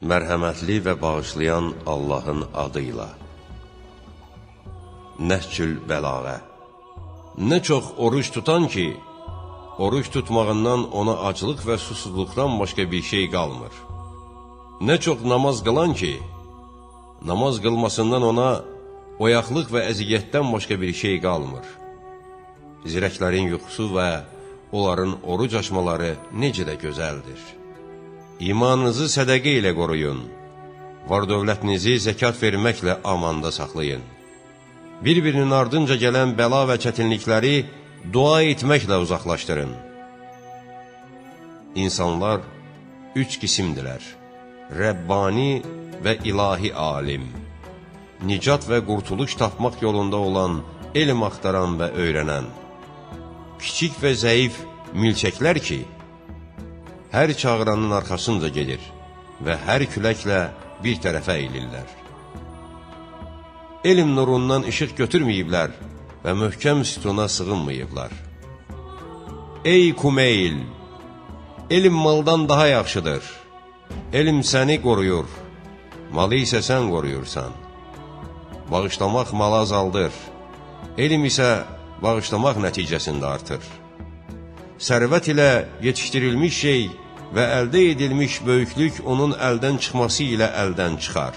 Mərhəmətli və bağışlayan Allahın adıyla. Nəhcül bəlağə Nə çox oruç tutan ki, oruç tutmağından ona aclıq və susuzluqdan başqa bir şey qalmır. Nə çox namaz qılan ki, namaz qılmasından ona oyaqlıq və əziyyətdən başqa bir şey qalmır. Zirəklərin yuxusu və onların oruc açmaları necə də gözəldir. İmanınızı sədəqə ilə qoruyun, var dövlətinizi zəkat verməklə amanda saxlayın. Bir-birinin ardınca gələn bəla və çətinlikləri dua etməklə uzaqlaşdırın. İnsanlar üç qisimdilər, Rəbbani və ilahi alim, nicat və qurtuluş tapmaq yolunda olan elm axtaran və öyrənən, kiçik və zəif milçəklər ki, hər çağıranın arxasınca gedir və hər küləklə bir tərəfə eylirlər. Elm nurundan işıq götürməyiblər və möhkəm sütuna sığınmayıblar. Ey Kumeyl! Elm maldan daha yaxşıdır. Elm səni qoruyur, malı isə sən qoruyursan. Bağışlamaq malı azaldır, elm isə bağışlamaq nəticəsində artır. Sərvət ilə yetişdirilmiş şey və əldə edilmiş böyüklük onun əldən çıxması ilə əldən çıxar.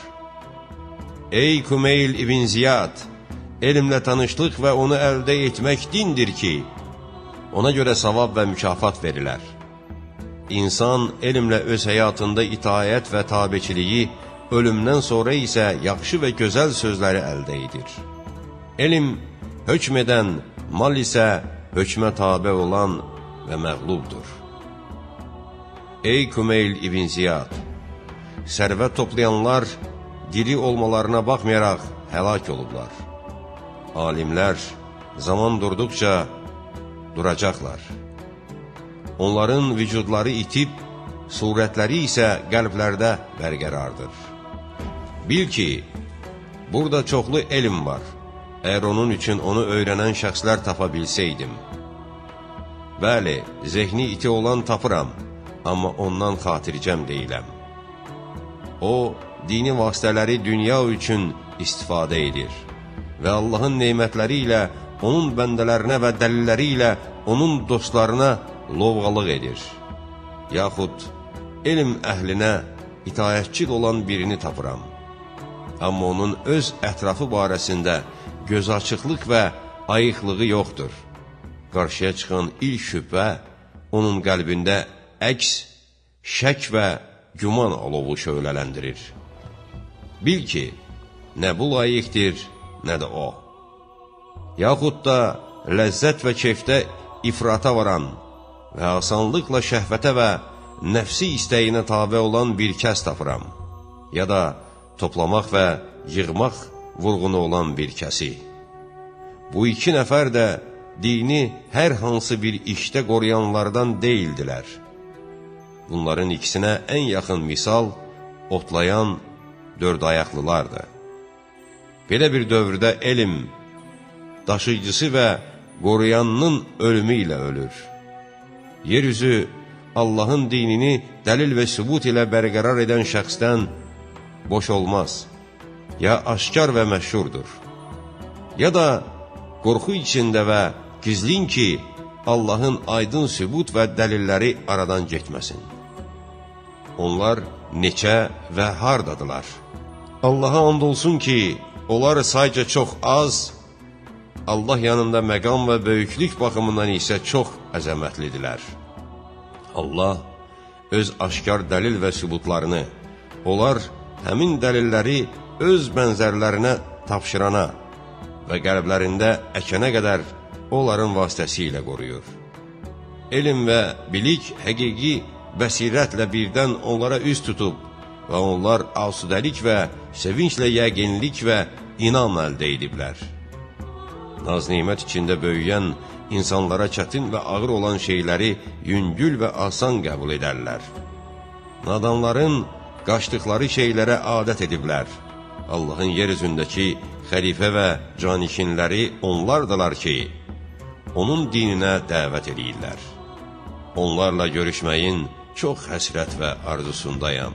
Ey Kumeyl ibn Ziyad! Elmlə tanışlıq və onu əldə etmək dindir ki, ona görə savab və mükafat verilər. İnsan elmlə öz həyatında itayət və tabeçiliyi, ölümdən sonra isə yaxşı və gözəl sözləri əldə edir. Elm hökm edən, mal isə hökmə tabe olan və məğlubdur. Ey Kumeyl ibn Ziyad! Sərvət toplayanlar diri olmalarına baxmayaraq həlak olublar. Alimlər zaman durduqca duracaqlar. Onların vücudları itib, surətləri isə qəlblərdə bərqərardır. Bil ki, burada çoxlu elm var. Əgər onun üçün onu öyrənən şəxslər tapa bilsəydim. Bəli, zehni iti olan tapıram, amma ondan xatircəm deyiləm. O, dini vasitələri dünya üçün istifadə edir və Allahın neymətləri ilə onun bəndələrinə və dəlilləri ilə onun dostlarına lovğalıq edir. Yaxud elm əhlinə itayətçil olan birini tapıram. Amma onun öz ətrafı barəsində göz açıqlıq və ayıqlığı yoxdur. Qarşıya çıxan ilk şübhə onun qəlbində əks, şək və güman alovu şöylələndirir. Bil ki, nə bu layiqdir, nə də o. Yaxud da ləzzət və keyfdə ifrata varan və asanlıqla şəhvətə və nəfsi istəyinə tabi olan bir kəs tapıram. Ya da toplamaq və yığmaq vurğunu olan bir kəsi. Bu iki nəfər də dini hər hansı bir işdə qoruyanlardan deyildilər. Bunların ikisinə ən yaxın misal otlayan dörd ayaqlılardır. Belə bir dövrdə elm, daşıyıcısı və qoruyanının ölümü ilə ölür. Yeryüzü Allahın dinini dəlil və sübut ilə bərqərar edən şəxsdən boş olmaz. Ya aşkar və məşhurdur. Ya da qorxu içində və gizlin ki, Allahın aydın sübut və dəlilləri aradan getməsin. Onlar neçə və hardadılar? Allaha and olsun ki, onlar sayca çox az, Allah yanında məqam və böyüklük baxımından isə çox əzəmətlidirlər. Allah öz aşkar dəlil və sübutlarını, onlar həmin dəlilləri öz bənzərlərinə tapşırana və qəlblərində əkənə qədər onların vasitəsilə qoruyur. Elm və bilik həqiqi bəsirətlə birdən onlara üz tutub və onlar asudəlik və sevinclə yəqinlik və inam əldə ediblər. Naz-nimət içində böyüyən insanlara çətin və ağır olan şeyləri yüngül və asan qəbul edərlər. Nadanların qaçdıqları şeylərə adət ediblər. Allahın yer üzündəki xəlifə və canişinləri onlardılar ki, onun dininə dəvət edirlər. Onlarla görüşməyin çox həsrət və arzusundayam.